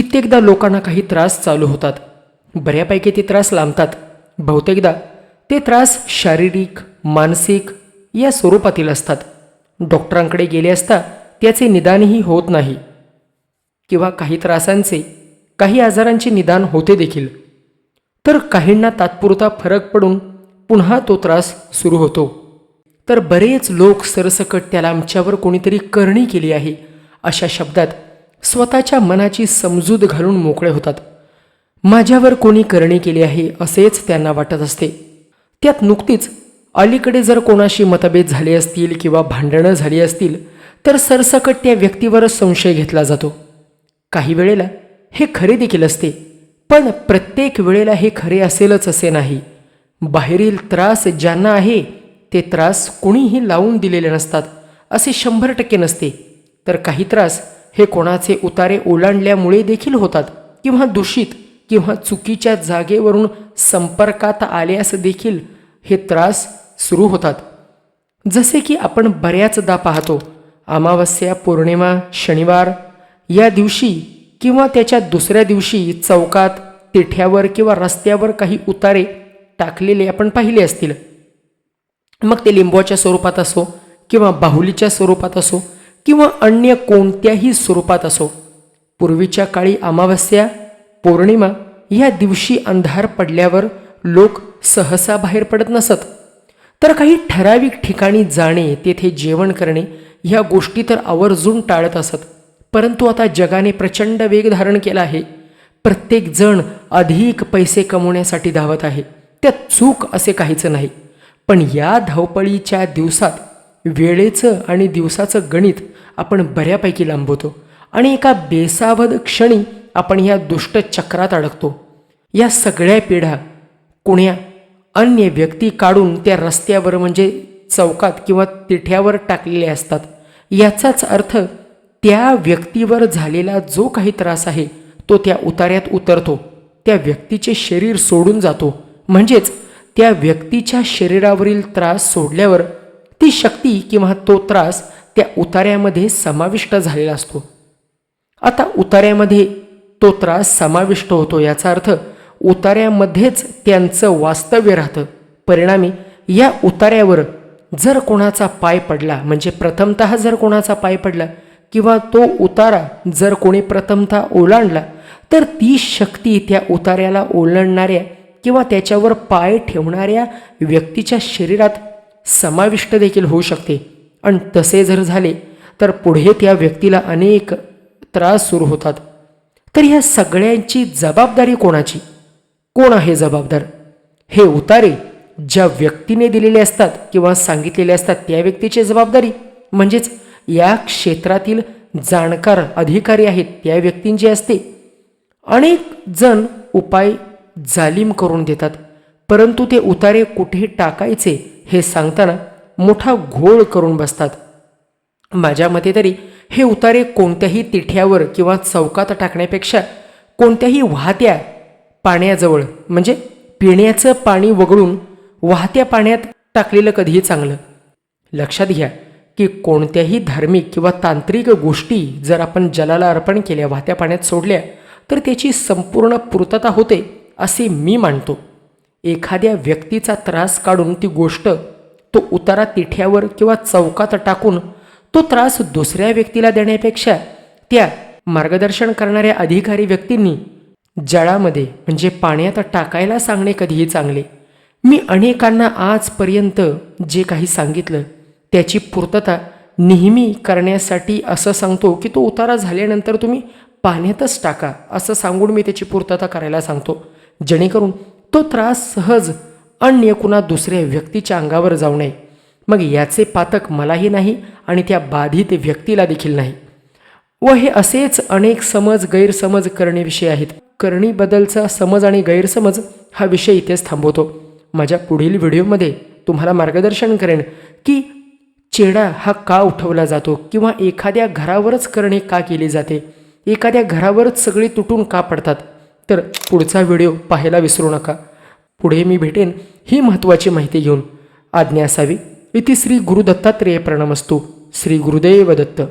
कित्येकदा लोकांना काही त्रास चालू होतात. बऱ्यापैकी ते त्रास लांबतात. बहुतेकदा ते त्रास शारीरिक मानसिक या स्वरूपातील असतात. डॉक्टरांकडे गेले असता त्याचे निदानही होत नाही. किंवा काही त्रासांचे काही आजारांचे निदान होते देखील. तर काहींना तात्पुरता फरक पडून पुन्हा तो त्रास सुरू होतो. तर बरेच लोक सरसकट त्याला आमच्यावर कोणीतरी करणी केली आहे अशा शब्दात स्वतःच्या मनाची समजूत घालून मोकळे होतात. माझ्यावर कोणी करणी केली आहे असेच त्यांना वाटत असते. त्यात नुकतीच अलीकडे जर कोणाशी मतभेद झाले असतील किंवा भांडणं झाली असतील तर सरसकट त्या व्यक्तीवर संशय घेतला जातो. काही वेळेला हे खरे देखील असते पण प्रत्येक वेळेला हे खरे असेलच असे नाही. बाहेरील त्रास ज्यांना आहे ते त्रास कुणीही लावून दिलेले नसतात असे शंभर टक्के नसते. तर काही त्रास हे कोणाचे उतारे ओलांडल्यामुळे देखील होतात किंवा दूषित किंवा चुकीच्या जागेवरून संपर्कात आल्यास देखील हे त्रास सुरू होतात. जसे की आपण बऱ्याचदा पाहतो अमावस्या पौर्णिमा शनिवार या दिवशी किंवा त्याच्या दुसऱ्या दिवशी चौकात तिठ्यावर किंवा रस्त्यावर काही उतारे टाकलेले आपण पाहिले असतील. मग ते लिंबवाच्या स्वरूपात असो किंवा बाहुलीच्या स्वरूपात असो किंवा अन्य कोणत्याही स्वरूपात असो. पूर्वीच्या काळी अमावस्या पौर्णिमा या दिवशी अंधार पडल्यावर लोक सहसा बाहेर पडत नसत. तर काही ठराविक ठिकाणी जाणे तेथे जेवण करणे ह्या गोष्टी तर आवर्जून टाळत असत. परंतु आता जगाने प्रचंड वेग धारण केला आहे. प्रत्येक जण अधिक पैसे कमवण्यासाठी धावत आहे. त्यात चूक असे काहीच नाही. पण या धावपळीच्या दिवसात वेळेचं आणि दिवसाचं गणित आपण बऱ्यापैकी लांबवतो आणि एका बेसावध क्षणी आपण ह्या दुष्ट चक्रात अडकतो. या सगळ्या पिढ्या कुण्या अन्य व्यक्ती काढून त्या रस्त्यावर म्हणजे चौकात किंवा तिठ्यावर टाकलेल्या असतात. याचाच अर्थ त्या व्यक्तीवर झालेला जो काही त्रास आहे तो त्या उतार्यात उतरतो. त्या व्यक्तीचे शरीर सोडून जातो. म्हणजेच त्या व्यक्तीच्या शरीरावरील त्रास सोडल्यावर ती शक्ती किंवा तो त्रास त्या उतार्यामध्ये समाविष्ट झालेला असतो. आता उतार्यामध्ये तो त्रास समाविष्ट होतो याचा अर्थ उतार्यामध्येच त्यांचं वास्तव्य राहतं. परिणामी या उतार्यावर जर कोणाचा पाय पडला म्हणजे प्रथमत जर कोणाचा पाय पडला किंवा तो उतारा जर कोणी प्रथमतः ओलांडला तर ती शक्ती त्या उतार्याला ओलांडणाऱ्या किंवा त्याच्यावर पाय ठेवणाऱ्या व्यक्तीच्या शरीरात समाविष्ट देखील होऊ शकते. आणि तसे जर झाले तर पुढे त्या व्यक्तीला अनेक त्रास सुरू होतात. तर ह्या सगळ्यांची जबाबदारी कोणाची? कोण आहे जबाबदार? हे उतारे ज्या व्यक्तीने दिलेले असतात किंवा सांगितलेले असतात त्या व्यक्तीची जबाबदारी. म्हणजेच या क्षेत्रातील जाणकार अधिकारी आहेत त्या व्यक्तींची असते. अनेक जण उपाय जालीम करून देतात परंतु ते उतारे कुठे टाकायचे हे सांगताना मोठा घोळ करून बसतात. माझ्या मते तरी हे उतारे कोणत्याही तिठ्यावर किंवा चौकात टाकण्यापेक्षा कोणत्याही वाहत्या पाण्याजवळ म्हणजे पिण्याचं पाणी वगळून वाहत्या पाण्यात टाकलेलं कधीही चांगलं. लक्षात घ्या की कोणत्याही धार्मिक किंवा तांत्रिक गोष्टी जर आपण जलाला अर्पण केल्या वाहत्या पाण्यात सोडल्या तर त्याची संपूर्ण पूर्तता होते असे मी मानतो. एखाद्या व्यक्तीचा त्रास काढून ती गोष्ट तो उतारा तिठ्यावर किंवा चौकात टाकून तो त्रास दुसऱ्या व्यक्तीला देण्यापेक्षा त्या मार्गदर्शन करणाऱ्या अधिकारी व्यक्तींनी जळामध्ये म्हणजे पाण्यात टाकायला सांगणे कधीही चांगले. मी अनेकांना आजपर्यंत जे काही सांगितलं त्याची पूर्तता नेहमी करण्यासाठी असं सांगतो की तो उतारा झाल्यानंतर तुम्ही पाण्यातच टाका असं सांगून मी त्याची पूर्तता करायला सांगतो. जेणेकरून तो त्रास सहज अन्य कुणा दुसऱ्या व्यक्तीच्या अंगावर जाऊ नये. मग याचे पातक मलाही नाही आणि त्या बाधित व्यक्तीला देखील नाही. व हे असेच अनेक समज गैरसमज करणेविषयी आहेत. करणीबद्दलचा समज आणि गैरसमज हा विषय इथेच थांबवतो. माझ्या पुढील व्हिडिओमध्ये तुम्हाला मार्गदर्शन करेन की चेडा हा का उठवला जातो किंवा एखाद्या घरावरच करणे का केली जाते? एखाद्या घरावरच सगळे तुटून का पडतात? तर पुढचा व्हिडिओ पाहायला विसरू नका. पुढे मी भेटेन ही महत्त्वाची माहिती घेऊन. आज्ञा असावी. इथे श्री गुरुदत्तात्रेय प्रणमस्तू. श्री गुरुदेव दत्त.